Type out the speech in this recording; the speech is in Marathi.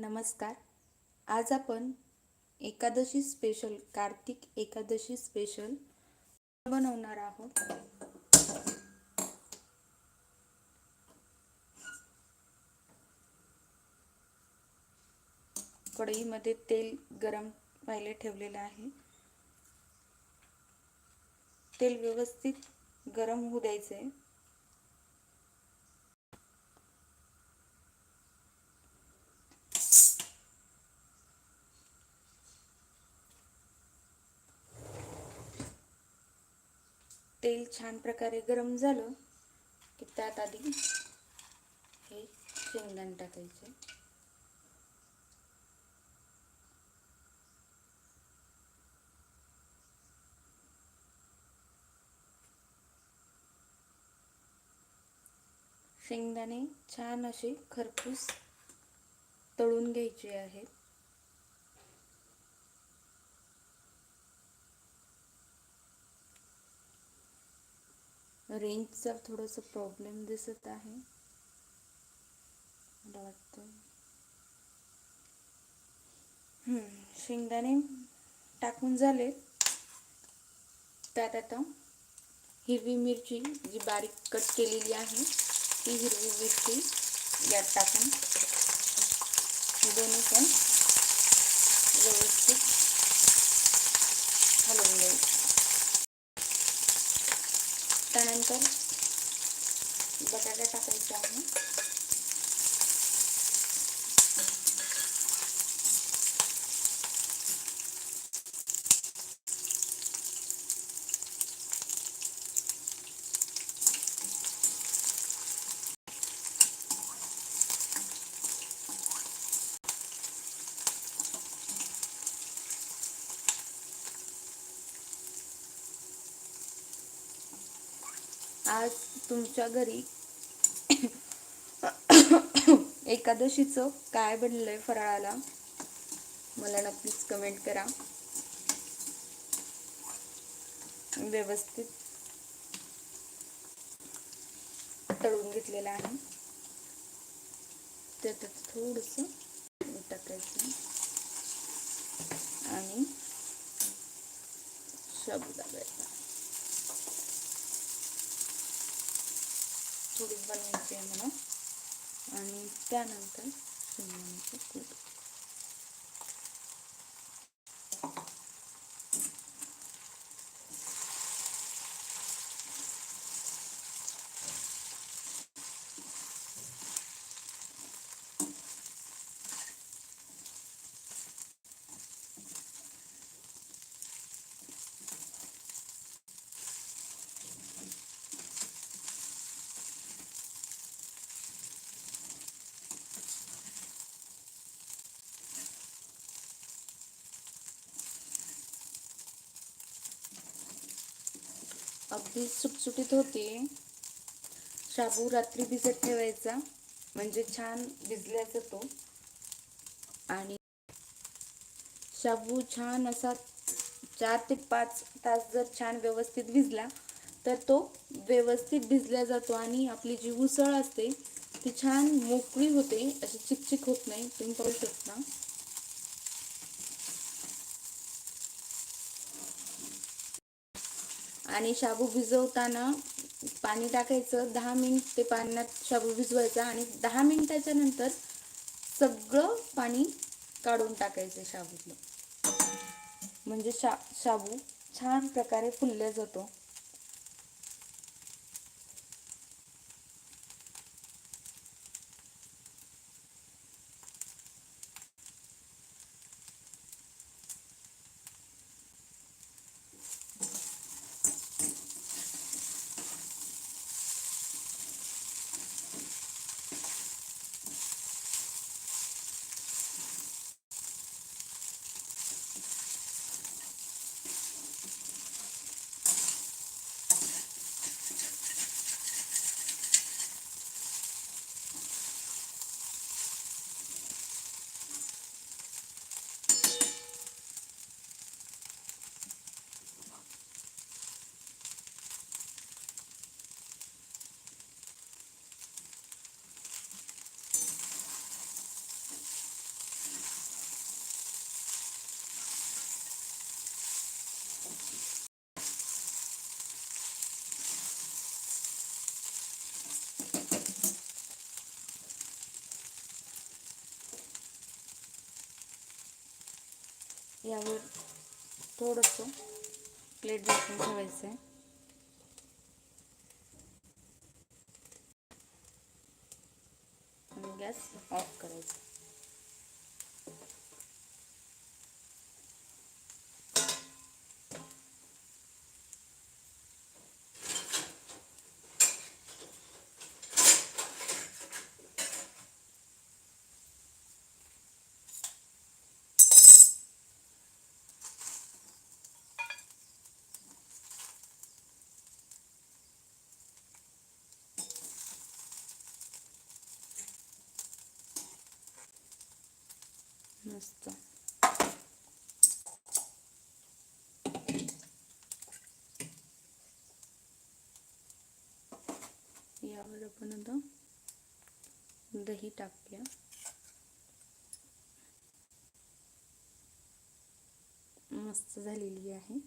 नमस्कार. आज आपण एकादशी स्पेशल कार्तिक एकादशी स्पेशल बनवणार आहोत. कढईमध्ये तेल गरम व्हायला ठेवलेलं आहे. तेल व्यवस्थित गरम होऊ द्यायचं आहे तेल छान प्रकारे गरम झालं की त्यात आधी हे शेंगदाणे टाकायचे. शेंगदाणे छान असे खरपूस तळून घ्यायचे आहेत. रेंजचा थोडंसं प्रॉब्लेम दिसत आहे. मला वाटतं. शेंगदाणे टाकून झाले. त्यात आता हिरवी मिरची जी बारीक कट केलेली आहे, ती हिरवी मिरची यात टाकून. दोन्ही पण व्यवस्थित त्यानंतर बटाटा टाकायचा आहे. आज तुमच्या घरी एकादशीचं काय बनलंय फराळाला? मला नक्कीच कमेंट करा. व्यवस्थित. तळून घेतलेलं आहे. त्यात थोडस टाकायचं. आणि शाबू थोडी बनवायची आहे मला आणि त्यानंतर शेंगदाण्याचं कूट. अगदी सुटसुटीत होते. शाबू रात्री भिजत ठेवायचा. म्हणजे छान भिजल्याचा तो. आणि शाबू छान असा चार ते पाच तास जर छान व्यवस्थित भिजला तर तो व्यवस्थित भिजला जातो आणि आपली जी उसळ असते ती छान मोकळी होते. अशी चिकचिक होत नाही. तुम्ही पाहू शकता. आणि शाबू भिजवताना पाणी टाकायचं दहा मिनिट ते पाण्यात शाबू भिजवायचा आणि दहा मिनिटाच्या नंतर सगळं पाणी काढून टाकायचं शाबूतलं. म्हणजे शा शाबू छान प्रकारे फुलल्या जातो. यावर थोडंसं प्लेट झाकून ठेवायचं आहे. आणि गॅस ऑफ करायचा. मस्त यावर आपण आता दही टाकूया. मस्त झालेली आहे.